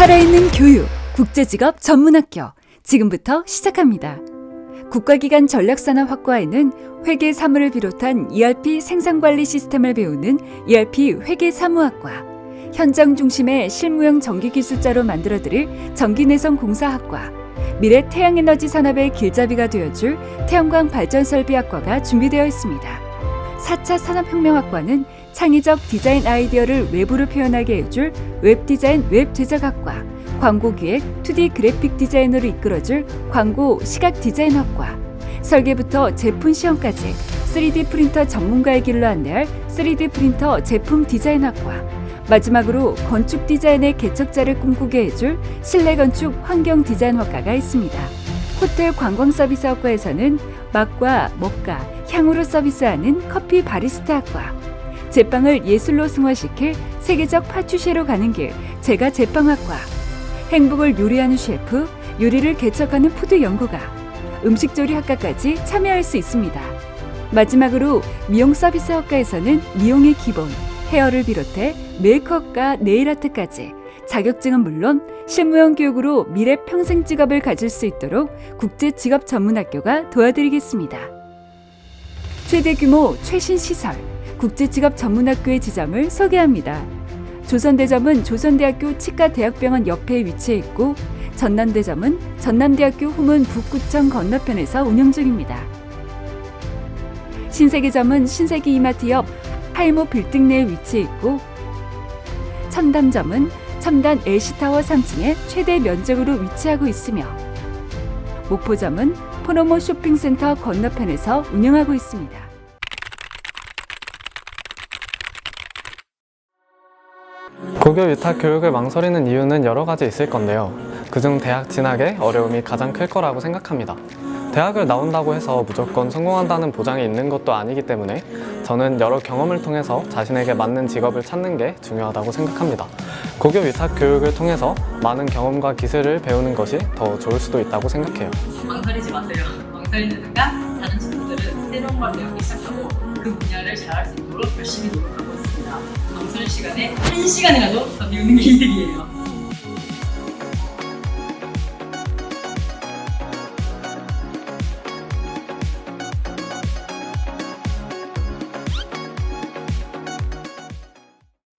살아있는 교육 국제직업 전문학교 지금부터 시작합니다. 국가기관 전략산업 확과에는 회계 사무를 비롯한 ERP 생산관리 시스템을 배우는 ERP 회계 사무학과, 현장 중심의 실무형 전기기술자로 만들어드릴 전기내성 공사학과, 미래 태양에너지 산업의 길잡이가 되어줄 태양광 발전설비학과가 준비되어 있습니다. 4차 산업혁명학과는 창의적 디자인 아이디어를 외부로 표현하게 해줄 웹 디자인 웹 제작학과, 광고 기획 2D 그래픽 디자이너로 이끌어줄 광고 시각 디자인학과, 설계부터 제품 시험까지 3D 프린터 전문가의 길로 안내할 3D 프린터 제품 디자인학과, 마지막으로 건축 디자인의 개척자를 꿈꾸게 해줄 실내 건축 환경 디자인학과가 있습니다. 호텔 관광 서비스 학과에서는 맛과 먹과 향으로 서비스하는 커피 바리스타 학과, 제빵을 예술로 승화시킬 세계적 파추시로 가는 길 제가 제빵학과, 행복을 요리하는 셰프, 요리를 개척하는 푸드 연구가, 음식조리 학과까지 참여할 수 있습니다. 마지막으로 미용 서비스 학과에서는 미용의 기본, 헤어를 비롯해 메이크업과 네일아트까지 자격증은 물론 실무형 교육으로 미래 평생 직업을 가질 수 있도록 국제 직업 전문 학교가 도와드리겠습니다. 최대 규모 최신 시설 국제 직업 전문 학교의 지점을 소개합니다. 조선대점은 조선대학교 치과대학병원 옆에 위치해 있고 전남대점은 전남대학교 후문 북구청 건너편에서 운영 중입니다. 신세계점은 신세계 이마트 옆 하이모 빌딩 내에 위치해 있고 첨담점은 첨단 LC타워 3층에 최대 면적으로 위치하고 있으며 목포점은 포노모 쇼핑센터 건너편에서 운영하고 있습니다. 고교 위탁 교육을 망설이는 이유는 여러 가지 있을 건데요. 그중 대학 진학에 어려움이 가장 클 거라고 생각합니다. 대학을 나온다고 해서 무조건 성공한다는 보장이 있는 것도 아니기 때문에 저는 여러 경험을 통해서 자신에게 맞는 직업을 찾는 게 중요하다고 생각합니다. 고교 위탁 교육을 통해서 많은 경험과 기술을 배우는 것이 더 좋을 수도 있다고 생각해요. 망설이지 마세요. 망설이는 순간 다른 친구들은 새로운 걸 배우기 시작하고 그 분야를 잘할 수 있도록 열심히 노력하고 망설 시간에 한 시간이라도 더 배우는 게 이득이에요.